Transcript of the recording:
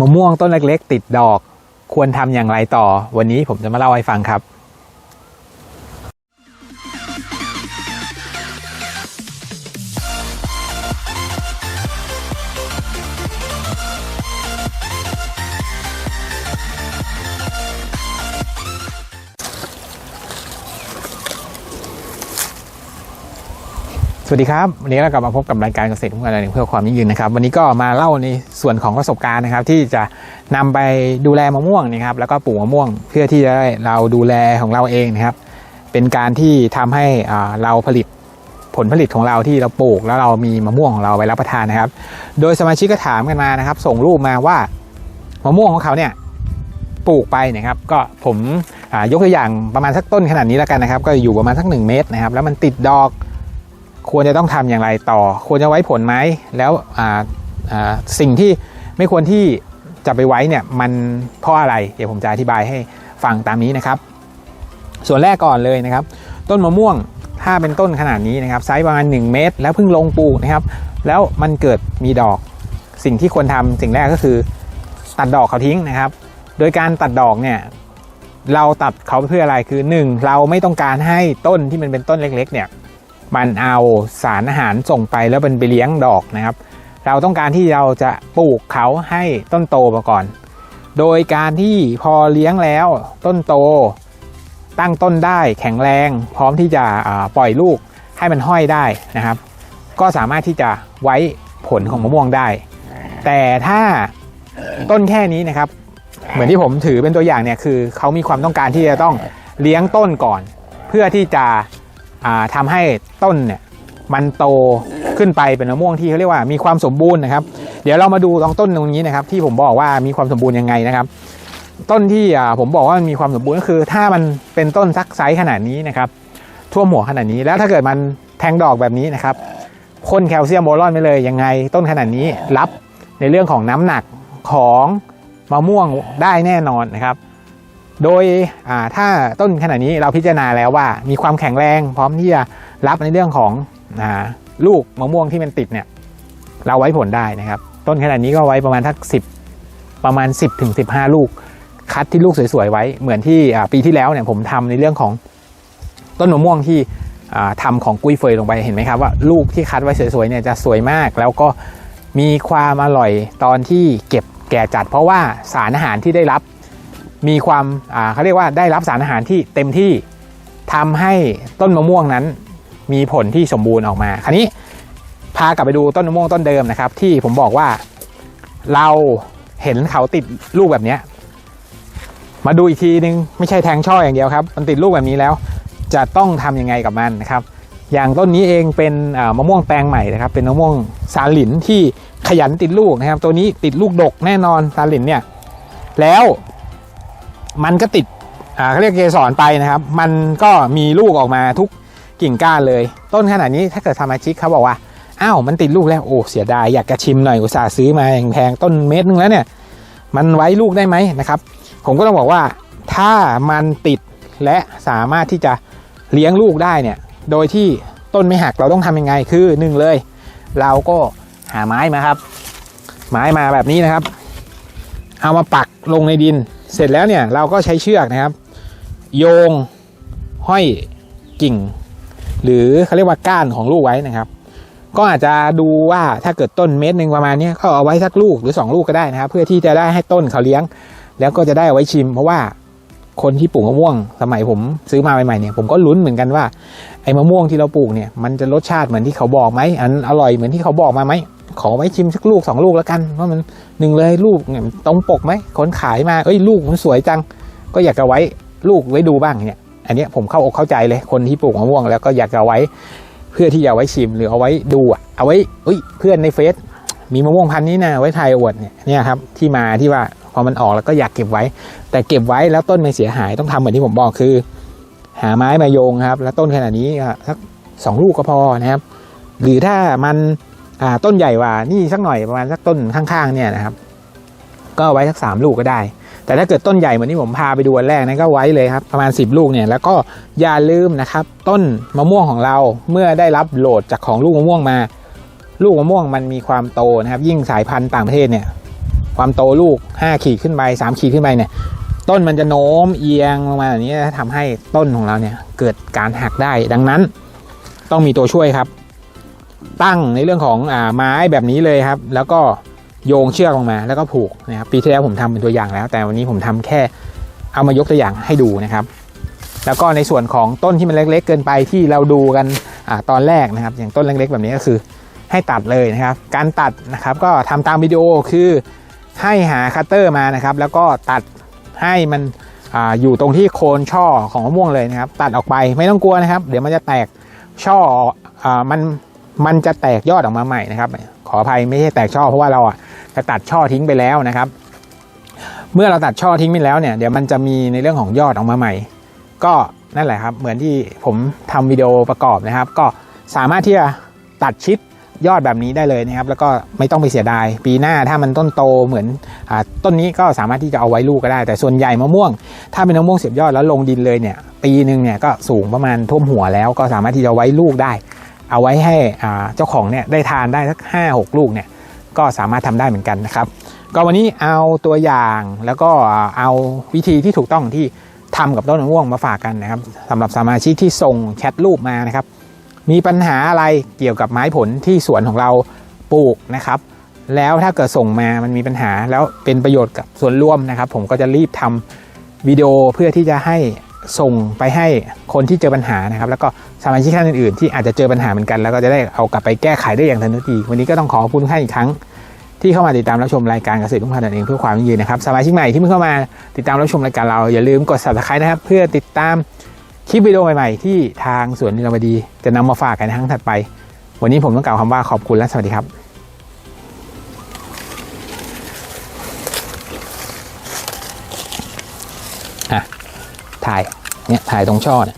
มะม่วงต้นเล็กๆ ติดดอก ควรทำอย่างไรต่อ วันนี้ผมจะมาเล่าให้ฟังครับ วัสดีครับวันนี้เรากลับมาพบกับรายการเกษตรทุ่งการเพื่อความยั่งยืนนะครับ วันนี้ก็มาเล่าในส่วนของประสบการณ์นะครับ ที่จะนำไปดูแลมะม่วงนะครับ แล้วก็ปลูกมะม่วงเพื่อที่จะได้เราดูแลของเราเองนะครับ เป็นการที่ทำให้เราผลิตผลผลิตของเราที่เราปลูก แล้วเรามีมะม่วงของเราไว้รับประทานนะครับ โดยสมาชิกก็ถามกันมานะครับ ส่งรูปมาว่ามะม่วงของเขาเนี่ยปลูกไปนะครับก็ผมยกตัวอย่างประมาณสักต้นขนาดนี้แล้วกันนะครับ ก็อยู่ประมาณสัก 1 เมตรนะครับ แล้วมันติดดอก ควรจะต้องทำอย่างไรต่อ ควรจะไว้ผลไหมแล้วสิ่งที่ไม่ควรที่จะไปไว้เนี่ยมันเพราะอะไร เดี๋ยวผมจะอธิบายให้ฟังตามนี้นะครับ ส่วนแรกก่อนเลยนะครับ ต้นมะม่วงถ้าเป็นต้นขนาดนี้นะครับไซส์ประมาณ 1 เมตร แล้วเพิ่งลงปลูกนะครับ แล้วมันเกิดมีดอกสิ่งที่ควรทำสิ่งแรกก็คือตัดดอกเขาทิ้งนะครับ โดยการตัดดอกเนี่ยเราตัดเขาเพื่ออะไรคือ 1 เราไม่ต้องการให้ต้นที่มันเป็นต้นเล็กๆเนี่ย มันเอาสารอาหารส่งไปแล้วมันไปเลี้ยงดอกนะครับ เราต้องการที่เราจะปลูกเขาให้ต้นโตมาก่อน โดยการที่พอเลี้ยงแล้วต้นโต ตั้งต้นได้แข็งแรง พร้อมที่จะปล่อยลูกให้มันห้อยได้นะครับ ก็สามารถที่จะไว้ผลของมะม่วงได้ แต่ถ้าต้นแค่นี้นะครับ เหมือนที่ผมถือเป็นตัวอย่างเนี่ยคือเขามีความต้องการที่จะต้องเลี้ยงต้นก่อน เพื่อที่จะ อ่าทำให้ต้นเนี่ยมันโตขึ้นไปเป็นมะม่วงที่เขาเรียกว่ามีความสมบูรณ์นะครับ เดี๋ยวเรามาดูตรงต้นตรงนี้นะครับ ที่ผมบอกว่ามีความสมบูรณ์ยังไงนะครับ ต้นที่ผมบอกว่ามันมีความสมบูรณ์ก็คือ ถ้ามันเป็นต้นซักไซส์ขนาดนี้นะครับท่วมหัวขนาดนี้แล้วถ้าเกิดมันแทงดอกแบบนี้นะครับพ่นแคลเซียมโบรอนไปเลยยังไง ต้นขนาดนี้รับในเรื่องของน้ำหนักของมะม่วงได้แน่นอนนะครับ โดยถ้าต้นขนาดนี้เราพิจารณาแล้วว่า มีความแข็งแรงพร้อมที่จะรับในเรื่องของอลูกมะม่วงที่มันติดเนี่ยเราไว้ผลได้นะครับ ต้นขนาดนี้ก็ไว้ประมาณทัก10ประมาณ 10ถึง15 ลูก คัดที่ลูกสวยๆไว้เหมือนที่ปีที่แล้วเนี่ยผมทำในเรื่องของต้นมะม่วงที่อ่าทำของกุ้ยเฟยลงไปเห็นไหมครับว่าลูกที่คัดไว้สวยๆเนี่ยจะสวยมาก แล้วก็มีความอร่อยตอนที่เก็บแก่จัด เพราะว่าสารอาหารที่ได้รับ มีความเขาเรียกว่าได้รับสารอาหารที่เต็มที่ทำให้ต้นมะม่วงนั้น มีผลที่สมบูรณ์ออกมาคราวนี้พากลับไปดูต้นมะม่วงต้นเดิมนะครับ ที่ผมบอกว่าเราเห็นเขาติดลูกแบบนี้มาดูอีกทีนึงไม่ใช่แทงช่ออย่างเดียวครับ มันติดลูกแบบนี้แล้ว จะต้องทำยังไงกับมันนะครับ อย่างต้นนี้เองเป็นมะม่วงแปลงใหม่นะครับ เป็นมะม่วงสาลินที่ขยันติดลูกนะครับ ตัวนี้ติดลูกดกแน่นอนสาลินเนี่ยแล้ว มันก็ติดอ่าเขาเรียกเกสรไปนะครับ มันก็มีลูกออกมาทุกกิ่งก้านเลย ต้นขนาดนี้ถ้าเกิดทำอาชิกเขาบอกว่าอ้าวมันติดลูกแล้วโอ้เสียดายอยากจะชิมหน่อยอุตส่าห์ซื้อมาแพงๆต้นเม็ดนึงแล้วเนี่ย มันไว้ลูกได้ไหมนะครับ ผมก็ต้องบอกว่าถ้ามันติดและสามารถที่จะเลี้ยงลูกได้เนี่ย โดยที่ต้นไม่หักเราต้องทำยังไงคือหนึ่งเลย เราก็หาไม้มาครับ ไม้มาแบบนี้นะครับ เอามาปักลงในดิน เสร็จแล้วเนี่ยเราก็ใช้เชือกนะครับ โยงห้อยกิ่ง หรือเขาเรียกว่าก้านของลูกไว้นะครับ ก็อาจจะดูว่าถ้าเกิดต้นเม็ดหนึ่งประมาณนี้ก็เอาไว้สักลูกหรือ 2 ลูกก็ได้นะครับ เพื่อที่จะได้ให้ต้นเขาเลี้ยง แล้วก็จะได้เอาไว้ชิม เพราะว่าคนที่ปลูกมะม่วง สมัยผมซื้อมาใหม่ๆเนี่ยผมก็ลุ้นเหมือนกันว่าไอ้มะม่วงที่เราปลูกเนี่ยมันจะรสชาติเหมือนที่เขาบอกไหมอันอร่อยเหมือนที่เขาบอกมาไหม ขอไว้ชิมสักลูกสองลูกแล้วกันว่ามันหนึ่งเลยลูกเนี่ยตรงปกไหมคนขายมาเอ้ยลูกมันสวยจัง ก็อยากจะไว้ลูกไว้ดูบ้างเนี่ย อันนี้ผมเข้าอกเข้าใจเลยคนที่ปลูกมะม่วง แล้วก็อยากจะไว้เพื่อที่จะไว้ชิมหรือเอาไว้ดูอะเอาไว้เอ้ยเพื่อนในเฟซมีมะม่วงพันธุ์นี้นะไว้ทายอวดเนี่ยเนี่ยครับที่มาที่ว่าพอมันออกแล้วก็อยากเก็บไว้ แต่เก็บไว้แล้วต้นไม่เสียหายต้องทำเหมือนที่ผมบอกคือ หาไม้มาโยงครับ แล้วต้นขนาดนี้สักสองลูกก็พอนะครับ หรือถ้ามัน ต้นใหญ่กว่านี่สักหน่อยประมาณสักต้นข้างๆเนี่ยนะครับ ก็ไว้สักสามลูกก็ได้ แต่ถ้าเกิดต้นใหญ่เหมือนที่ผมพาไปดูวันแรกนั้นก็ไว้เลยครับประมาณ 10 ลูกเนี่ยแล้วก็อย่าลืมนะครับ ต้นมะม่วงของเราเมื่อได้รับโหลดจากของลูกมะม่วงมา ลูกมะม่วงมันมีความโตนะครับ ยิ่งสายพันธุ์ต่างประเทศเนี่ย ความโตลูก 5 ขีดขึ้นไป3ขีดขึ้นไปเนี่ยต้นมันจะโน้มเอียงลงมาแบบนี้ทำให้ต้นของเราเนี่ยเกิดการหักได้ดังนั้น ต้องมีตัวช่วยครับ ตั้งในเรื่องของอาไม้แบบนี้เลยครับ แล้วก็โยงเชือกลงมาแล้วก็ผูกนะครับปีที่แล้วผมทำเป็นตัวอย่างแล้ว แต่วันนี้ผมทำแค่เอามายกตัวอย่างให้ดูนะครับ แล้วก็ในส่วนของต้นที่มันเล็ก ๆ เกินไปที่เราดูกันอตอนแรกนะครับ อย่างต้นเล็ก ๆ แบบนี้ก็คือให้ตัดเลยนะครับ การตัดนะครับก็ทำตามวิดีโอคือให้หาคัตเตอร์มานะครับ แล้วก็ตัดให้มันออยู่ตรงที่โคนช่อของมะม่วงเลยนะครับ ตัดออกไปไม่ต้องกลัวนะครับ เดี๋ยวมันจะแตกช่ออมัน มันจะแตกยอดออกมาใหม่นะครับ ขออภัยไม่ใช่แตกช่อเพราะว่าเราอะจะตัดช่อทิ้งไปแล้วนะครับ เมื่อเราตัดช่อทิ้งไปแล้วเนี่ยเดี๋ยวมันจะมีในเรื่องของยอดออกมาใหม่ ก็นั่นแหละครับ เหมือนที่ผมทำวิดีโอประกอบนะครับ ก็สามารถที่จะตัดชิดยอดแบบนี้ได้เลยนะครับ แล้วก็ไม่ต้องไปเสียดาย ปีหน้าถ้ามันต้นโตเหมือนอต้นนี้ก็สามารถที่จะเอาไว้ลูกก็ได้ แต่ส่วนใหญ่มะม่วง ถ้าเป็นมะม่วงเสียบยอดแล้วลงดินเลยเนี่ย ปีหนึ่งเนี่ยก็สูงประมาณท่วมหัวแล้วก็สามารถที่จะไว้ลูกได้ เอาไว้ให้เจ้าของเนี่ยได้ทานได้สักห้าหกลูกเนี่ยก็สามารถทำได้เหมือนกันนะครับ ก็วันนี้เอาตัวอย่างแล้วก็เอาวิธีที่ถูกต้องที่ทำกับต้นมะม่วงมาฝากกันนะครับสำหรับสมาชิกที่ส่งแชทรูปมานะครับ มีปัญหาอะไรเกี่ยวกับไม้ผลที่สวนของเราปลูกนะครับ แล้วถ้าเกิดส่งมามันมีปัญหาแล้วเป็นประโยชน์กับส่วนร่วมนะครับ ผมก็จะรีบทำวิดีโอเพื่อที่จะให้ ส่งไปให้คนที่เจอปัญหานะครับ แล้วก็สมาชิกท่านอื่นๆ ที่อาจจะเจอปัญหาเหมือนกัน แล้วก็จะได้เอากลับไปแก้ไขได้อย่างทันทีวันนี้ก็ต้องขอขอบคุณทุกท่านอีกครั้ง ที่เข้ามาติดตามรับชมรายการเกษตรทุ่งพันธุ์นั่นเองเพื่อความยั่งยืนนะครับสมาชิกใหม่ที่เพิ่งเข้ามาติดตามรับชมรายการเราอย่าลืมกด subscribe นะครับ เพื่อติดตามคลิปวิดีโอใหม่ๆ ที่ทางสวนนิรบดีจะนำมาฝากกันในครั้งถัดไป วันนี้ผมต้องกล่าวคำว่าขอบคุณและสวัสดีครับอะ ถ่ายเนี่ยถ่ายตรงช่อเนี่ย